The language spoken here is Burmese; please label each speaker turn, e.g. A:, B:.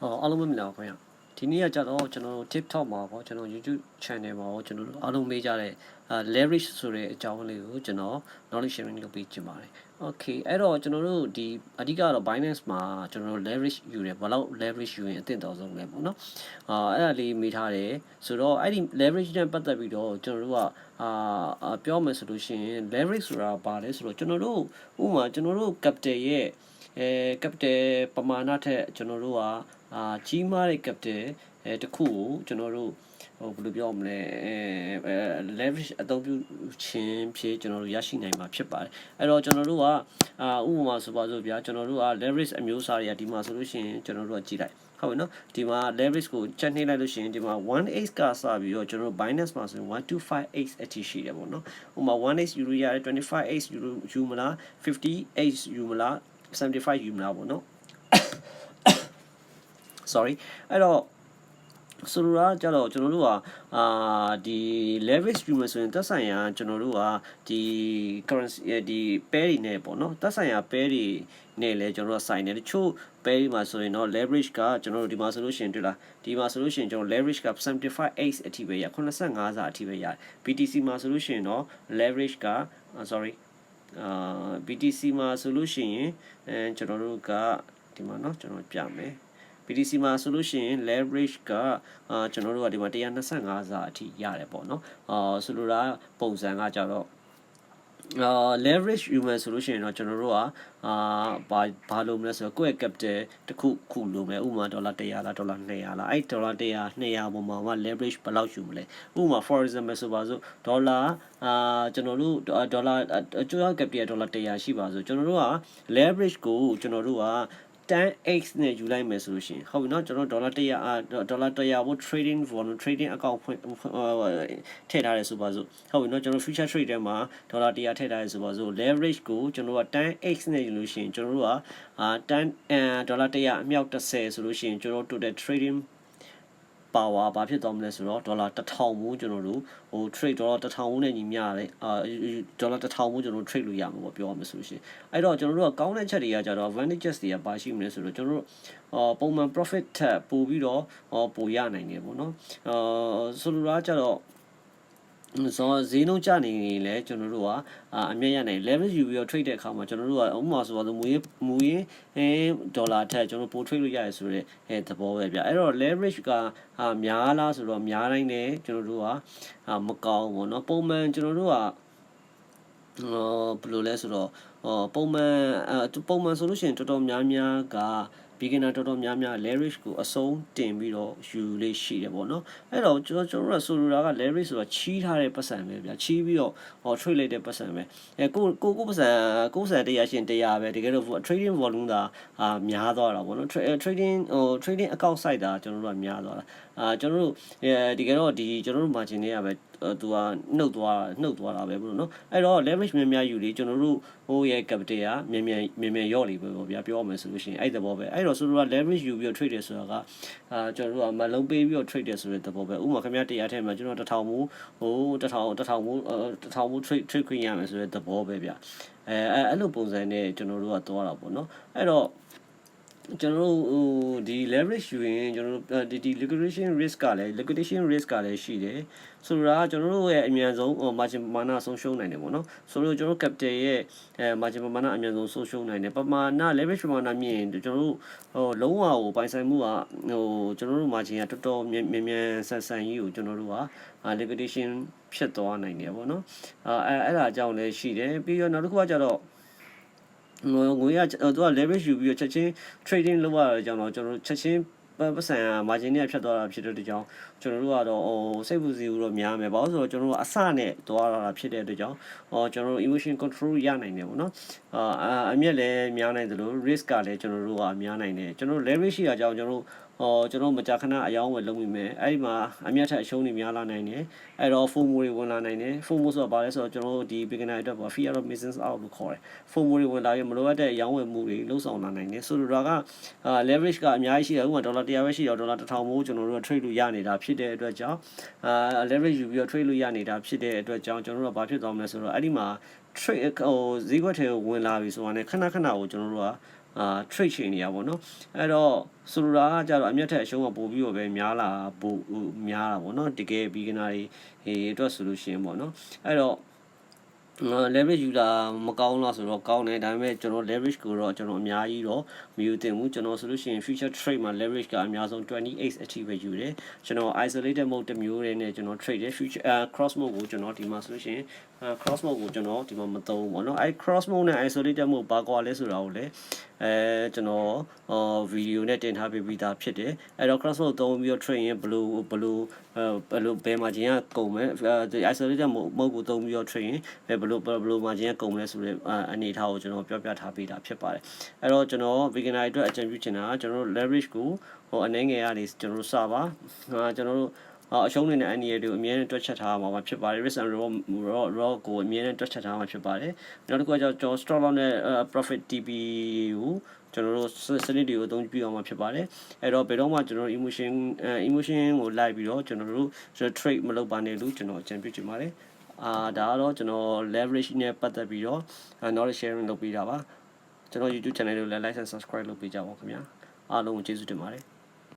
A: ဟောအားလုံးပဲမင်္ဂလာပါခင်ဗျာဒီနေ့ကကြတော့ကျွန်တော်တို့ TikTok မှာပေါ့ကျွန်တော် YouTube channel မှာပေါ့ကျွန်တော်တို့အားလုံးမေးကြတဲ့အာ leverage ဆိုတဲ့အကြောင်းလေးကိုကျွန်တော် knowledge sharing လုပ်ပေးချင်ပါတယ် Okay အဲ့တော့ကျွန်တော်တို့ဒီအဓိကတော့ Binance မှာကျွန်တော်တို့ leverage ယူတယ်ဘယ်လောက် leverage ယူရင်အသင့်တော်ဆုံးလဲပေါ့နော်အာအဲ့ဒါလေးမေးထားတယ်ဆိုတော့အဲ့ဒီ leverage နဲ့ပတ်သက်ပြီးတော့ကျွန်တော်တို့ကအာပြောမယ်ဆိုလို့ရှိရင် leverage ဆိုတာဘာလဲဆိုတော့ကျွန်တော်တို့ဥပမာကျွန်တော်တို့ capital ရဲ့အဲ capital ပမာဏထက်ကျွန်တော်တို့က အာကြီးမားတဲ့ capital အဲတစ်ခုကိုကျွန်တော်တို့ဟိုဘယ်လိုပြောမလဲအဲ leverage အသုံးပြုခြင်းဖြင့်ကျွန်တော်တို့ရရှိနိုင်မှာဖြစ်ပါတယ်အဲ့တော့ကျွန်တော်တို့ကအာဥပမာဆိုပါစို့ဗျာကျွန်တော်တို့က leverage အမျိုးအစားတွေကဒီမှာဆိုလို့ရှိရင်ကျွန်တော်တို့ကကြည့်လိုက်ဟုတ်ပြီနော်ဒီမှာ leverage ကိုချက်နှိမ့်လိုက်လို့ရှိရင်ဒီမှာ 1x ကစပြီးတော့ကျွန်တော်တို့ Binance မှာဆိုရင် 125x အထိရှိတယ်ပေါ့နော်ဥပမာ 1x ယူလို့ရတယ် 25x ယူလို့ယူမလား 50x ယူမလား 75ယူမလားပေါ့နော် sorry အဲ့တော့ဆိုလိုတာကြတော့ကျွန်တော်တို့ကအာဒီ leverage ယူမယ်ဆိုရင်သက်ဆိုင်ရာကျွန်တော်တို့ကဒီ currency ဒီ pair တွေနဲ့ပေါ့နော်သက်ဆိုင်ရာ pair တွေနဲ့လည်းကျွန်တော်တို့ဆိုင်တယ်တချို့ pair တွေမှာဆိုရင်တော့ leverage ကကျွန်တော်တို့ဒီမှာဆိုလို့ရှိရင်တွေ့လားဒီမှာဆိုလို့ရှိရင်ကျွန်တော် leverage က 75x အထိပဲရ85စာအထိပဲရတယ် BTC မှာဆိုလို့ရှိရင်တော့ leverage က sorry အာ BTC မှာဆိုလို့ရှိရင်အဲကျွန်တော်တို့ကဒီမှာเนาะကျွန်တော်ပြမယ် BTC မှာဆိုလို့ရှိရင် leverage ကအာကျွန်တော်တို့ကဒီမှာ125စာအထိရတယ်ပေါ့နော်အာဆိုလိုတာပုံစံကကြတော့အာ leverage ယူမယ်ဆိုလို့ရှိရင်တော့ကျွန်တော်တို့ကအာဘာဘာလို့မလဲဆိုတော့ကိုယ့်ရဲ့ capital တစ်ခုခုလို့မယ်ဥပမာဒေါ်လာ100လားဒေါ်လာ200လားအဲ့ဒေါ်လာ100 200ပုံမှာ leverage ဘယ်လောက်ယူမလဲဥပမာ for example ဆိုပါစို့ဒေါ်လာအာကျွန်တော်တို့ဒေါ်လာအကျိုး capital ဒေါ်လာ100ရှိပါစို့ကျွန်တော်တို့က leverage ကိုကျွန်တော်တို့က 10x နဲ့ယူလိုက်မယ်ဆိုလို့ရှိရင်ဟုတ်ပြီเนาะကျွန်တော်ဒေါ်လာ100အာဒေါ်လာ100ဘို့ trading volume trading account ဖွင့်ထည့်ထားတယ်ဆိုပါစို့ဟုတ်ပြီเนาะကျွန်တော် future trade ထဲမှာဒေါ်လာ100ထည့်ထားတယ်ဆိုပါစို့ leverage ကိုကျွန်တော်က 10x နဲ့ယူလို့ရှိရင်ကျွန်တော်တို့ကအာ10အဲဒေါ်လာ100အမြောက်30ဆိုလို့ရှိရင်ကျွန်တော်တို့ total trading power ဘာဖြစ်သွားမလဲဆိုတော့ဒေါ်လာ1000ဘူးကျွန်တော်တို့ဟို trade ဒေါ်လာ1000ဘူးနဲ့ညီမျှတယ်အာဒေါ်လာ1000ဘူးကျွန်တော်တို့ trade လို့ရမှာပေါ့ပြောရမယ်ဆိုရှင်အဲ့တော့ကျွန်တော်တို့ကကောင်းတဲ့ချက်တွေကကြတော့ advantages တွေကပါရှိမလဲဆိုတော့ကျွန်တော်တို့အာပုံမှန် profit ထက်ပိုပြီးတော့ပိုရနိုင်တယ်ပေါ့နော်အာဆိုလိုတာကြတော့ ဆိုတော့ဈေးနှုန်းကျနေရင်လည်းကျွန်တော်တို့ကအမြတ်ရနိုင် level ယူပြီးတော့ trade တဲ့အခါမှာကျွန်တော်တို့ကဥပမာဆိုတော့မူရင်းမူရင်းအဲဒေါ်လာထက်ကျွန်တော်ပို trade လို့ရတယ်ဆိုတော့အဲသဘောပဲဗျအဲ့တော့ leverage ကအာများလားဆိုတော့များတိုင်းလည်းကျွန်တော်တို့ကအာမကောင်းဘူးเนาะပုံမှန်ကျွန်တော်တို့ကဟောဘယ်လိုလဲဆိုတော့ဟောပုံမှန်အပုံမှန်ဆိုလို့ရှိရင်တော်တော်များများက beginner တော်တော်များများ leverage ကိုအဆုံးတင်ပြီးတော့ယူလေးရှိတယ်ပေါ့နော်အဲ့တော့ကျွန်တော်ကျွန်တော်တို့ဆိုလိုတာက leverage ဆိုတော့ချီးထားတဲ့ပတ်စံပဲဗျာချီးပြီးတော့ဟော trade လိုက်တဲ့ပတ်စံပဲအဲကိုကိုကိုပတ်စံကိုပတ်စံတရားရှင်တရားပဲတကယ်တော့ trading volume သာအာများသွားတာပေါ့နော် trading ဟို trading account site တာကျွန်တော်တို့ကများသွားတာ အာကျွန်တော်တို့ဒီကဲတော့ဒီကျွန်တော်တို့ margin တွေကပဲသူကနှုတ်သွားနှုတ်သွားတာပဲဘလို့နော်အဲ့တော့ leverage များများယူလေကျွန်တော်တို့ဟိုရဲ့ capital ကမြန်မြန်မြန်မြန်ရော့လေပဲပေါ့ဗျာပြောရမယ်ဆိုလို့ရှိရင်အဲ့သဘောပဲအဲ့တော့ဆိုတော့ leverage ယူပြီးတော့ trade တယ်ဆိုတာကအာကျွန်တော်တို့ကမလုံးပေးပြီးတော့ trade တယ်ဆိုတဲ့သဘောပဲဥပမာခင်ဗျားတရားထဲမှာကျွန်တော်1000မူဟို1000 1000မူ1000မူ trade trade ခွင့်ရမယ်ဆိုတဲ့သဘောပဲဗျာအဲအဲ့လိုပုံစံနဲ့ကျွန်တော်တို့ကသွားတာပေါ့နော်အဲ့တော့ ကျွန်တော်တို့ဟိုဒီ leverage ယူရင်ကျွန်တော်တို့ဒီဒီ liquidation risk ကလည်း liquidation risk ကလည်းရှိတယ်ဆိုတော့ကျွန်တော်တို့ရဲ့အမြန်ဆုံးဟို margin ပမာဏဆုံးရှုံးနိုင်တယ်ပေါ့နော်ဆိုတော့ကျွန်တော်တို့ capital ရဲ့အဲ margin ပမာဏအမြန်ဆုံးဆုံးရှုံးနိုင်တယ်ပမာဏ leverage ပမာဏမြင့်ရင်ကျွန်တော်တို့ဟိုလုံးဝဟိုပိုင်ဆိုင်မှုကဟိုကျွန်တော်တို့ margin ကတော်တော်မြန်မြန်ဆန်ဆန်ကြီးကိုကျွန်တော်တို့က liquidation ဖြစ်သွားနိုင်တယ်ပေါ့နော်အဲအဲ့ဒါအကြောင်းလည်းရှိတယ်ပြီးတော့နောက်တစ်ခုကကြတော့ ငွေငွေကသူက leverage ယူပြီးတော့ချက်ချင်း trading လုပ်ရတဲ့အကြောင်းတော့ကျွန်တော်တို့ချက်ချင်းပတ်စံ margin နဲ့ဖြတ်သွားတာဖြစ်တဲ့အတွက်ကြောင့်ကျွန်တော်တို့ကတော့ဟိုစိတ်ပူစီဘူးတော့များမယ်ဘာလို့ဆိုတော့ကျွန်တော်တို့အစနဲ့သွားတာဖြစ်တဲ့အတွက်ကြောင့်ဟောကျွန်တော်တို့ emotion control ရနိုင်တယ်ပေါ့နော်အာအမြက်လည်းများနိုင်တယ်လို့ risk ကလည်းကျွန်တော်တို့ကများနိုင်တယ်ကျွန်တော်တို့ leverage ရှိတာကြောင့်ကျွန်တော်တို့ ဟောကျွန်တော်မကြာခဏအယောင်းဝယ်လုပ်မိမယ်အဲ့ဒီမှာအမြတ်ထက်အရှုံးတွေများလာနိုင်တယ်အဲ့တော့ FOMO တွေဝင်လာနိုင်တယ် FOMO ဆိုတာဘာလဲဆိုတော့ကျွန်တော်တို့ဒီ beginner အတွက်ပါ fear of missing out လို့ခေါ်တယ် FOMO တွေဝင်လာရင်မလိုအပ်တဲ့အယောင်းဝယ်မှုတွေလှုပ်ဆောင်လာနိုင်တယ်ဆိုတော့က leverage ကအများကြီးရှိတယ်ဥပမာဒေါ်လာ100ပဲရှိတော့ဒေါ်လာ1000မို့ကျွန်တော်တို့က trade လို့ရနေတာဖြစ်တဲ့အတွက်ကြောင့်အာ leverage ယူပြီးတော့ trade လို့ရနေတာဖြစ်တဲ့အတွက်ကြောင့်ကျွန်တော်တို့ကဘာဖြစ်သွားမလဲဆိုတော့အဲ့ဒီမှာ trade ဟိုဈေးကွက်ထဲကိုဝင်လာပြီဆိုတာနဲ့ခဏခဏကိုကျွန်တော်တို့က အာ trade ချိန်နေရပါတော့အဲ့တော့ဆိုလိုတာကကြတော့အမျက်ထက်အရှုံးကပို့ပြီးတော့ပဲများလာပို့များတာပေါ့နော်တကယ် beginner တွေဟေးအတွက်ဆိုလို့ရှိရင်ပေါ့နော်အဲ့တော့ leverage ယူတာမကောင်းလားဆိုတော့ကောင်းတယ်ဒါပေမဲ့ကျွန်တော် leverage ကိုတော့ကျွန်တော်အများကြီးတော့မယူသင့်ဘူးကျွန်တော်ဆိုလို့ရှိရင် future trade မှာ leverage ကအများဆုံး28အထိပဲယူတယ်ကျွန်တော် isolated mode တစ်မျိုးနဲ့ကျွန်တော် trade တယ် future cross mode ကိုကျွန်တော်ဒီမှာဆိုလို့ရှိရင် cross mode ကိုကျွန်တော်ဒီမှာမသုံးဘူးပေါ့နော်အဲ cross mode နဲ့ isolated mode ဘာကွာလဲဆိုတာကိုလည်းအဲကျွန်တော်ဟောဗီဒီယိုနဲ့တင်ထားပေးပြီးသားဖြစ်တယ်အဲ့တော့ cross mode သုံးပြီးတော့ train ရင်ဘယ်လိုဘယ်လိုဘယ်လိုဘယ်မှာချင်းကကုန်မယ် isolated mode မဟုတ်ကိုသုံးပြီးတော့ train ရင်ဘယ်လိုဘယ်လိုမှာချင်းကကုန်မလဲဆိုတဲ့အနေအထားကိုကျွန်တော်ပြောပြထားပေးတာဖြစ်ပါတယ်အဲ့တော့ကျွန်တော် beginner အတွက်အကြံပြုချင်တာကကျွန်တော်တို့ leverage ကိုဟိုအနေငယ်ကနေကျွန်တော်တို့စပါကျွန်တော်တို့ အရှုံးနေတဲ့ annual တွေကိုအမြဲတမ်းတွက်ချက်ထားမှာဖြစ်ပါတယ် risk and reward raw raw ကိုအမြဲတမ်းတွက်ချက်ထားမှာဖြစ်ပါတယ်နောက်တစ်ခုကကျွန်တော် stop loss နဲ့ profit TP ကိုကျွန်တော်တို့စနစ်တွေကိုအသုံးပြုအောင်မှာဖြစ်ပါတယ်အဲ့တော့ဘယ်တော့မှကျွန်တော်တို့ emotion emotion ကိုလိုက်ပြီးတော့ကျွန်တော်တို့ trade မလုပ်ပါနဲ့လို့ကျွန်တော်အကြံပြုချင်ပါတယ်အာဒါကတော့ကျွန်တော် leverage နဲ့ပတ်သက်ပြီးတော့ knowledge sharing လုပ်ပေးတာပါကျွန်တော် YouTube channel ကိုလည်း like and subscribe လုပ်ပေးကြပါဦးခင်ဗျာအားလုံးကိုကျေးဇူးတင်ပါတယ်